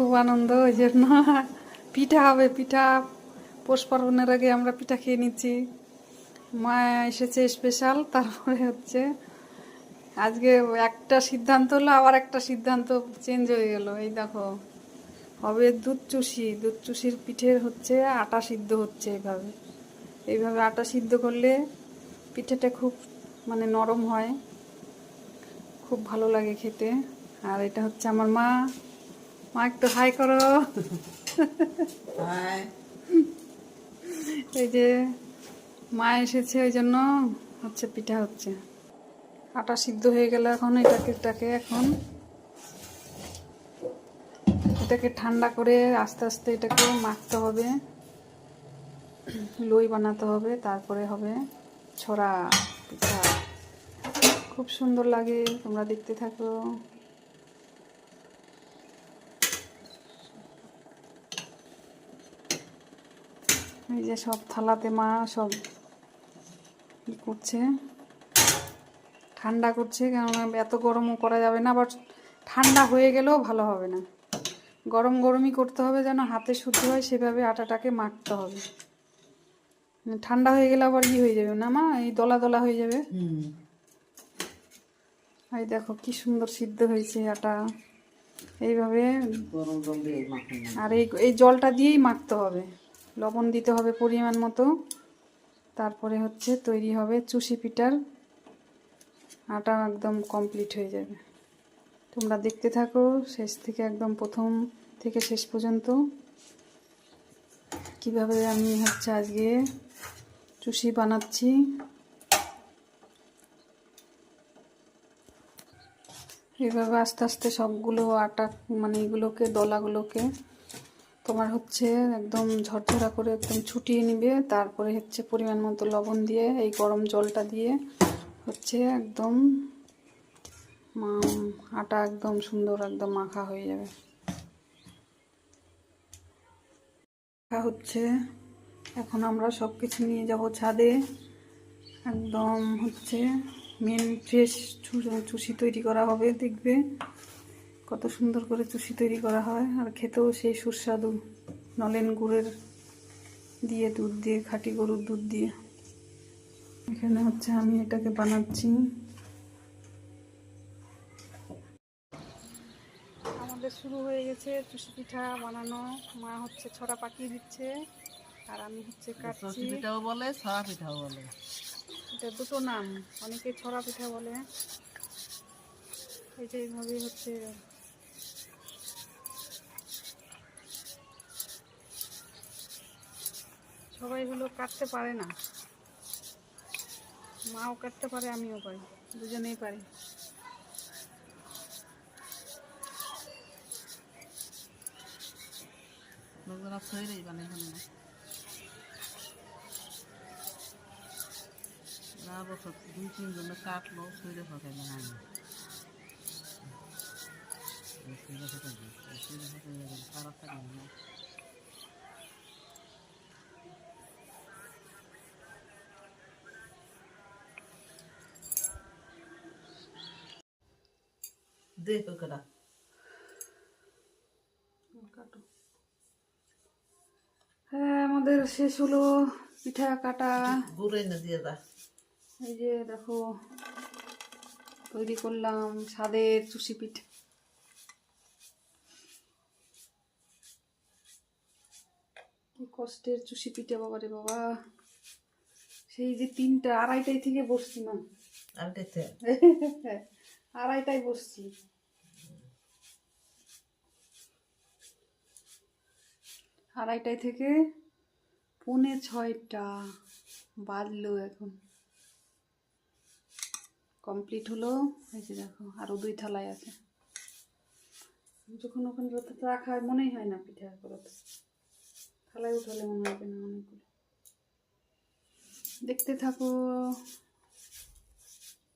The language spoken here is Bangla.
খুব আনন্দ, ওই জন্য পিঠা হবে, পিঠা। পৌষ পার্বণের আগে আমরা পিঠা খেয়ে নিচ্ছি। মা এসেছে স্পেশাল তারপরে হচ্ছে আজকে একটা সিদ্ধান্ত হলো, আবার একটা সিদ্ধান্ত চেঞ্জ হয়ে গেল। এই দেখো, হবে দুধ চুষি দুধ চুষির পিঠের হচ্ছে আটা সিদ্ধ হচ্ছে এইভাবে। এইভাবে আটা সিদ্ধ করলে পিঠেটা খুব মানে নরম হয়। খুব ভালো লাগে খেতে। আর এটা হচ্ছে আমার মা মা একটু হাই করো। এই যে মা এসেছে ওই জন্য হচ্ছে পিঠা হচ্ছে। আটা সিদ্ধ হয়ে গেল এখন এটাকে এটাকে এখন এটাকে ঠান্ডা করে আস্তে আস্তে এটাকে মাখতে হবে। লই বানাতে হবে তারপরে হবে ছড়া পিঠা। খুব সুন্দর লাগে তোমরা দেখতে থাকো। এই যে সব থালাতে মা সব ই করছে ঠান্ডা করছে কেননা এত গরমও করা যাবে না আবার ঠান্ডা হয়ে গেলেও ভালো হবে না। গরম গরমই করতে হবে যেন হাতে শুদ্ধ হয় সেভাবে আটাটাকে মাখতে হবে। মানে ঠান্ডা হয়ে গেলে আবার ই হয়ে যাবে না মা এই দলা দলা হয়ে যাবে। এই দেখো কি সুন্দর সিদ্ধ হয়েছে আটা। এইভাবে আর এই এই জলটা দিয়েই মাখতে হবে। লবণ দিতে হবে পরিমাণ মতো। তারপরে হচ্ছে তৈরি হবে চুষি পিঠার আটা একদম কমপ্লিট হয়ে যাবে। তোমরা দেখতে থাকো শেষ থেকে একদম প্রথম থেকে শেষ পর্যন্ত কীভাবে আমি হচ্ছে আজকে চুষি বানাচ্ছি। এভাবে আস্তে আস্তে সবগুলো আটা মানে এগুলোকে, দলাগুলোকে তোমার হচ্ছে একদম ঝরঝরা করে একদম ছুটিয়ে নিবে, তারপরে হচ্ছে পরিমাণ মতো লবণ দিয়ে, এই গরম জলটা দিয়ে হচ্ছে একদম আটা একদম সুন্দর একদম মাখা হয়ে যাবে। হচ্ছে, এখন আমরা সব কিছু নিয়ে যাব ছাদে। একদম হচ্ছে মেন ফ্রেশ চুষি তৈরি করা হবে, দেখবে। কত সুন্দর করে চুষি তৈরি করা হয় আর খেতেও সেই সুস্বাদু নলেন গুড়ের দিয়ে দুধ দিয়ে খাঁটি গরুর দুধ দিয়ে। এখানে হচ্ছে আমি এটাকে বানাচ্ছি। আমাদের শুরু হয়ে গেছে চুষি পিঠা বানানো। মা হচ্ছে ছড়া পাকিয়ে দিচ্ছে আর আমি হচ্ছে কাটছি। পিঠাও বলে ছড়া পিঠাও বলে। এটা দুটো নাম অনেকে ছড়া পিঠা বলে। এই যে এইভাবেই হচ্ছে সবাই হলো কাটতে পারে না। মাও কাটতে পারে, আমিও পারি। দুজনেই পারি। না। বছর কাটলো না। দেখো কাটো। হ্যাঁ আমাদের শেষ হলো পিঠা কাটা। গুড়ে না দিয়ে দা। এই যে দেখো তৈরি করলাম স্বাদের চুষি পিঠা। কি কষ্টের চুষি পিঠা বাবা রে বাবা। সেই যে তিনটা আড়াইটাই থেকে বসছি না। কেতে আড়াইটায় বসছি। আড়াইটায় থেকে পৌনে ছয়টা বাজলো এখন। কমপ্লিট হলো, এই যে দেখো আরও দুই থালায় আছে। যখন ওখানে রাখা হয় মনেই হয় না পিঠা করতে। থালায় উঠালে মনে হবে না অনেকগুলো। দেখতে থাকো।